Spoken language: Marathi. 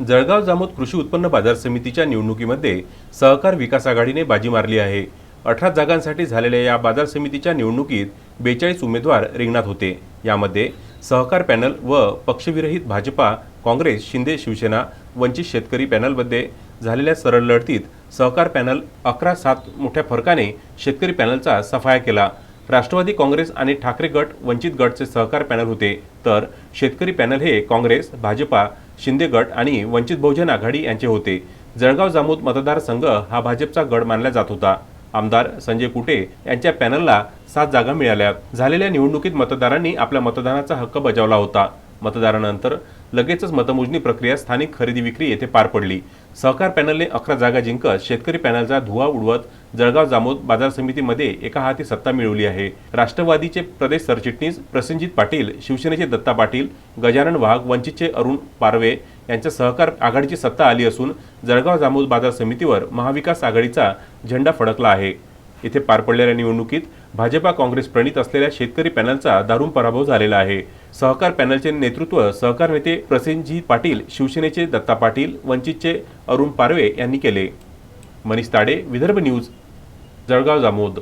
जळगाव जामोद कृषी उत्पन्न बाजार समितीच्या निवडणुकीमध्ये सहकार विकास आघाडीने बाजी मारली आहे. अठरा जागांसाठी झालेल्या या बाजार समितीच्या निवडणुकीत बेचाळीस उमेदवार रिंगणात होते. यामध्ये सहकार पॅनल व पक्षविरहित भाजपा काँग्रेस शिंदे शिवसेना वंचित शेतकरी पॅनलमध्ये झालेल्या सरळ लढतीत सहकार पॅनल अकरा सात मोठ्या फरकाने शेतकरी पॅनलचा सफाया केला. राष्ट्रवादी काँग्रेस आणि ठाकरे गट वंचित गटचे सहकार पॅनल होते. तर शेतकरी पॅनल हे काँग्रेस भाजपा शिंदे गट आणि वंचित बहुजन आघाडी यांचे होते. जळगाव जामोद मतदारसंघ हा भाजपचा गड मानला जात होता. आमदार संजय कुटे यांच्या पॅनलला सात जागा मिळाल्या. झालेल्या निवडणुकीत मतदारांनी आपल्या मतदानाचा हक्क बजावला होता. मतदारानंतर लगेचच मतमोजणी प्रक्रिया स्थानिक खरेदी विक्री येथे पार पडली. सहकार पॅनलने अकरा जागा जिंकत शेतकरी पॅनलचा धुवा उडवत जळगाव जामोद बाजार समितीमध्ये एका हाती सत्ता मिळवली आहे. राष्ट्रवादीचे प्रदेश सरचिटणीस प्रसेनजित पाटील शिवसेनेचे दत्ता पाटील गजानन वाघ वंचितचे अरुण पारवे यांच्या सहकार आघाडीची सत्ता आली असून जळगाव जामोद बाजार समितीवर महाविकास आघाडीचा झेंडा फडकला आहे. येथे पार पडलेल्या निवडणुकीत भाजपा काँग्रेस प्रणित असलेल्या शेतकरी पॅनलचा दारुण पराभव झालेला आहे. सहकार पॅनलचे नेतृत्व सहकार नेते प्रसेनजी पाटील शिवसेनेचे दत्ता पाटील वंचितचे अरुण पारवे यांनी केले. मनीष ताडे विदर्भ न्यूज जळगाव जामोद.